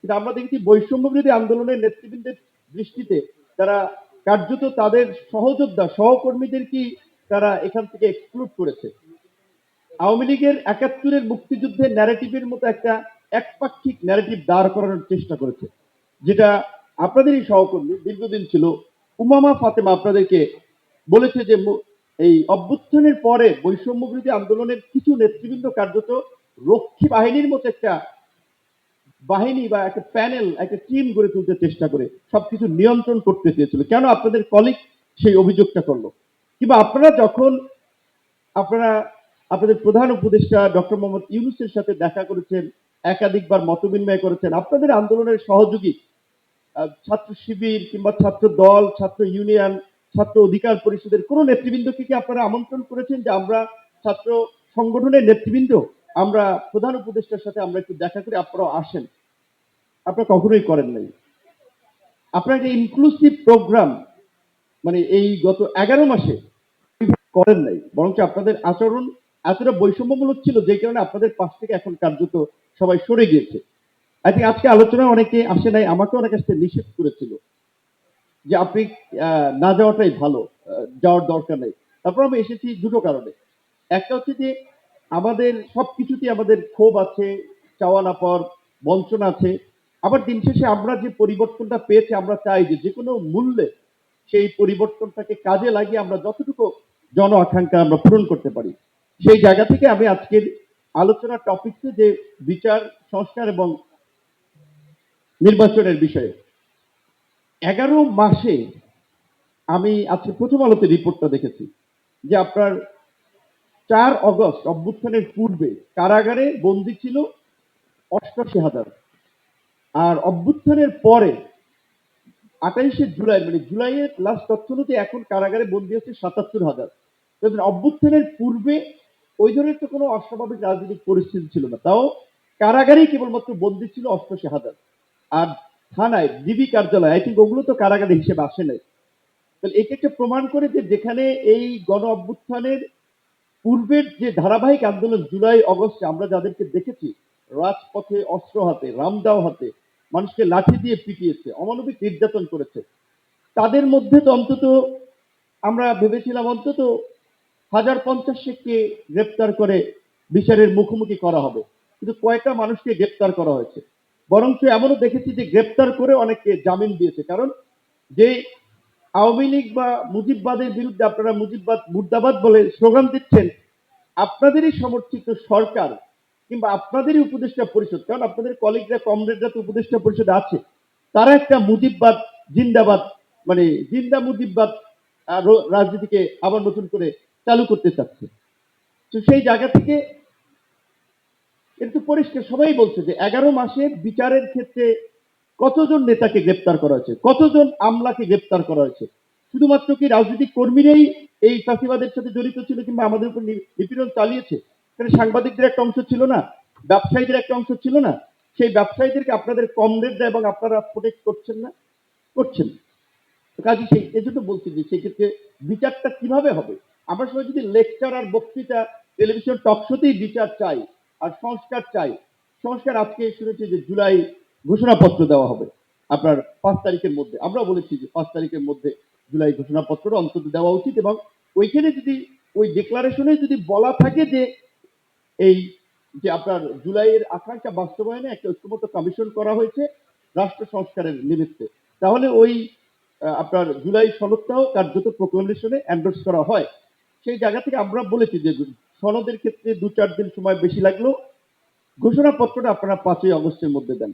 কিন্তু আমরা দেখেছি বৈষম্য বিরোধী আন্দোলনের নেতৃবৃন্দের দৃষ্টিতে তারা কার্যত তাদের সহযোদ্ধা সহকর্মীদেরকেই তারা এখান থেকে এক্সক্লুড করেছে? আওয়ামী লীগের একাত্তরের মুক্তিযুদ্ধের ন্যারেটিভের মতো একটা একপাক্ষিক ন্যারেটিভ দাঁড় করানোর চেষ্টা করেছে, যেটা আপনাদেরই সহকর্মী দীর্ঘদিন ছিল, উমামা ফাতেমা আপনাদেরকে বলেছে যে এই অভ্যুত্থানের পরে বৈষম্য বিরোধী আন্দোলনের কিছু নেতৃবৃন্দ কার্যত রক্ষী বাহিনীর মতো একটা বাহিনী বা একটা প্যানেল, একটা টিম গড়ে তুলতে চেষ্টা করে সবকিছু নিয়ন্ত্রণ করতে চেয়েছিল। কেন আপনাদের কলিগ সেই অভিযোগটা করল? কিংবা আপনারা যখন আপনারা, আপনাদের প্রধান উপদেষ্টা ডক্টর মোহাম্মদ ইউনুসের সাথে দেখা করেছেন, একাধিকবার মতবিনিময় করেছেন, আপনাদের আন্দোলনের সহযোগী ছাত্র শিবির কিংবা ছাত্র দল, ছাত্র ইউনিয়ন, ছাত্র অধিকার পরিষদের কোনো নেতৃবৃন্দকে কি আপনারা আমন্ত্রণ করেছেন যে আমরা ছাত্র সংগঠনের নেতৃবৃন্দ? আমরা প্রধান উপদেষ্টার সাথে আমরা একটু দেখা করি, আপনারাও আসেন। আপনারা কখনোই করেন নাই। আপনার একটা ইনক্লুসিভ প্রোগ্রাম মানে এই গত এগারো মাসে করেন নাই। বরঞ্চ আপনাদের আচরণ এতটা বৈষম্যমূলক ছিল যে কারণে আপনাদের পাশ থেকে এখন কার্যত সবাই সরে গিয়েছে। আই থিঙ্ক আজকে আলোচনায় অনেকে আসে নাই আমাকে অনেক আসতে নিষেধ করেছিল যে আপনি না যাওয়াটাই ভালো যাওয়ার দরকার নেই। তারপর আমি এসেছি দুটো কারণে। একটা হচ্ছে যে আমাদের সবকিছুতেই আমাদের ক্ষোভ আছে, চাওয়া না পাওয়ার বঞ্চনা আছে। আবার দিন শেষে আমরা যে পরিবর্তনটা পেয়েছি, আমরা চাই যে যে কোনো মূল্যে সেই পরিবর্তনটাকে কাজে লাগিয়ে আমরা যতটুকু জন আকাঙ্ক্ষা আমরা পূরণ করতে পারি। সেই জায়গা থেকে আমি আজকের আলোচনার টপিকসে যে বিচার, সংস্কার এবং নির্বাচনের বিষয়ে। এগারো মাসে আমি আজকে প্রথম আলোতে রিপোর্টটা দেখেছি যে আপনার চার অগস্ট অভ্যুত্থানের পূর্বে কারাগারে বন্দী ছিল অষ্টাশি হাজার। আর অভ্যুত্থানের পরে আঠাইশে জুলাই মানে জুলাইয়ের লাস্ট তথ্য অনুযায়ী এখন কারাগারে বন্দী আছে সাতাত্তর হাজার। অভ্যুত্থানের পূর্বে ওই ধরনের তো কোনো অস্বাভাবিক রাজনৈতিক পরিস্থিতি ছিল না। তাও কারাগারেই কেবলমাত্র বন্দী ছিল অষ্টাশি হাজার। আর থানায়, ডিবি কার্যালয় আই থিঙ্ক ওগুলো তো কারাগারে হিসেবে আসে নাই। তাহলে এটা একটা প্রমাণ করে যে যেখানে এই গণ অভ্যুত্থানের পূর্বের যে ধারাবাহিক আন্দোলন জুলাই, অগস্টে আমরা যাদেরকে দেখেছি, রাজপথে অস্ত্র হাতে, রামদাও হাতে, মানুষকে লাঠি দিয়ে পিটিয়েছে, অমানবিক নির্যাতন করেছে, তাদের মধ্যে তো অন্তত আমরা ভেবেছিলাম অন্তত হাজার পঞ্চাশ শেখকে গ্রেপ্তার করে বিচারের মুখোমুখি করা হবে। কিন্তু কয়েকটা মানুষকে গ্রেপ্তার করা হয়েছে? বরঞ্চ এমনও দেখেছি যে গ্রেপ্তার করে অনেককে জামিন দিয়েছে। কারণ যে আওয়ামী লীগ বা মুজিববাদের বিরুদ্ধে আপনারা মুজিববাদ, মুর্দাবাদ বলে স্লোগান দিচ্ছেন, আপনাদেরই সমর্থিত সরকার কিংবা আপনাদেরই উপদেষ্টা পরিষদ, কারণ আপনাদের কলিগরা কমরেডরা তো উপদেষ্টা পরিষদে আছে, তারা একটা মুজিববাদ, জিন্দাবাদ মানে জিন্দা মুজিববাদ রাজনীতিকে আবার নতুন করে চালু করতে চাচ্ছে। তো সেই জায়গা থেকে এটা তো পরিষ্কার, সবাই বলছে যে এগারো মাসে বিচারের ক্ষেত্রে কতজন নেতাকে গ্রেপ্তার করা হয়েছে? কতজন আমলাকে গ্রেপ্তার করা হয়েছে? শুধুমাত্র কি রাজনৈতিক কর্মীরাই এই ফাঁসিবাদের সাথে জড়িত ছিল কিংবা আমাদের উপর নিপীড়ন চালিয়েছে? এখানে সাংবাদিকদের একটা অংশ ছিল না, ব্যবসায়ীদের একটা অংশ ছিল না। সেই ব্যবসায়ীদেরকে আপনাদের কমরেডরা এবং আপনারা প্রোটেক্ট করছেন না? করছেন কাজে সেই এজন্য বলছি যে সেক্ষেত্রে বিচারটা কীভাবে হবে? আমরা সবাই যদি লেকচার আর বক্তৃতা টেলিভিশন টক শোতেই বিচার চাই আর সংস্কার চাই। সংস্কার আজকে শুনেছি যে জুলাই ঘোষণাপত্র দেওয়া হবে। আপনার পাঁচ তারিখের মধ্যে, আমরা বলেছি যে পাঁচ তারিখের মধ্যে জুলাই ঘোষণাপত্র অন্তত দেওয়া উচিত এবং ওইখানে যদি, ওই ডিক্লারেশনে যদি বলা থাকে যে এই যে আপনার জুলাইয়ের আকাঙ্ক্ষা বাস্তবায়নে একটা ঐক্যমত কমিশন করা হয়েছে রাষ্ট্র সংস্কারের নিমিত্তে, তাহলে ওই আপনার জুলাই সনদটাও কার্যত প্রোক্লামেশনে এন্ডোর্স করা হয়। সেই জায়গা থেকে আমরা বলেছি যে সনদের ক্ষেত্রে দু চার দিন সময় বেশি লাগলেও ঘোষণাপত্রটা আপনারা পাঁচই অগস্টের মধ্যে দেন।